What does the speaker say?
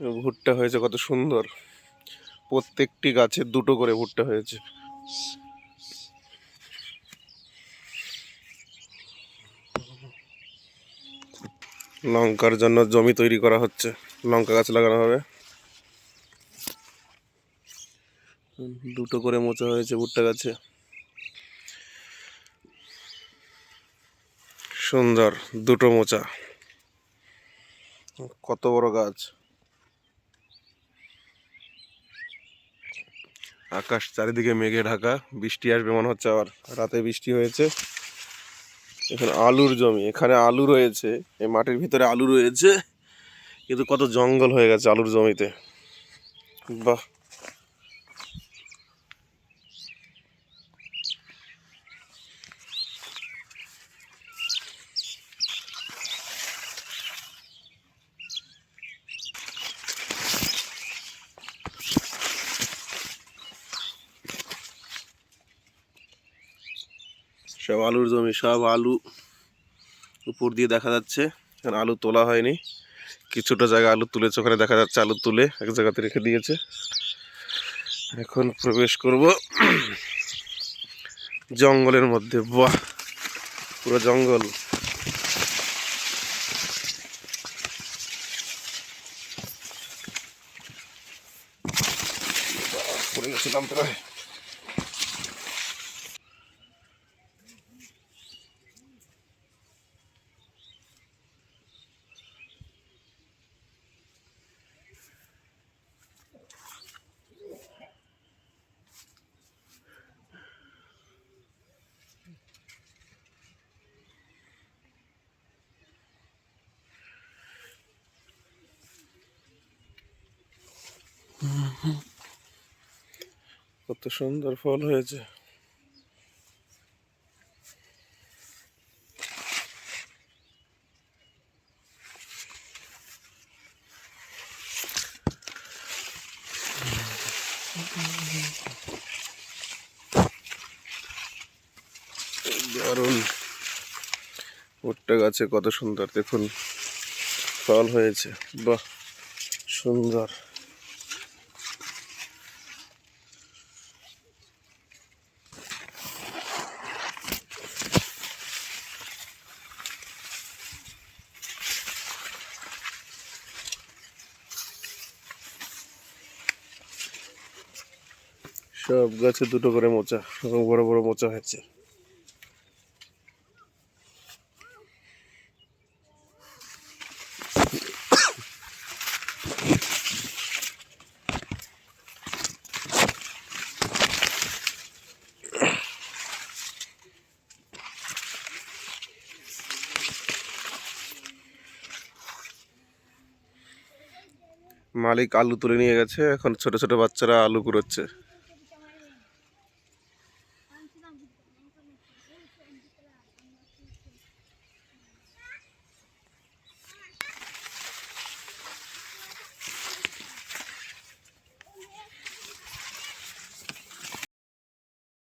ভুট্টা হয়েছে, কত সুন্দর। প্রত্যেকটি গাছে দুটো করে ভুট্টা হয়েছে। লঙ্কার জন্য জমি তৈরি করা হচ্ছে। লঙ্কা গাছ লাগানো হবে। দুটো করে মোচা হয়েছে ভুট্টা গাছে। সুন্দর, দুটো মোচা। কত বড় গাছ। আকাশ চারিদিকে মেঘে ঢাকা, বৃষ্টি আসবে মনে হচ্ছে আবার, রাতে বৃষ্টি হয়েছে। এখানে আলুর জমি, এখানে আলু রয়েছে, এই মাটির ভিতরে আলু রয়েছে, কিন্তু কত জঙ্গল হয়ে গেছে আলুর জমিতে। বাহ! সব আলুর জমি, সব আলু উপর দিয়ে দেখা যাচ্ছে। এখানে আলু তোলা হয়নি। কিছুটা জায়গা, আলু তুলেছে ওখানে দেখা যাচ্ছে, আলু তুলে এক জায়গাতে রেখে দিয়েছে। এখন প্রবেশ করব জঙ্গলের মধ্যে। বাহ, পুরো জঙ্গল। পড়ে গেছিলাম প্রায় কত সুন্দর ফল হয়েছে। দারুণ। ভুট্টা গাছে কত সুন্দর দেখুন। ফল হয়েছে। বাহ সুন্দর। সব গাছে দুটো করে মোচা, বড় বড় মোচা হয়েছে। মালিক আলু তুলে নিয়ে গেছে, এখন ছোট ছোট বাচ্চারা আলু কুড়োচ্ছে। Thank you.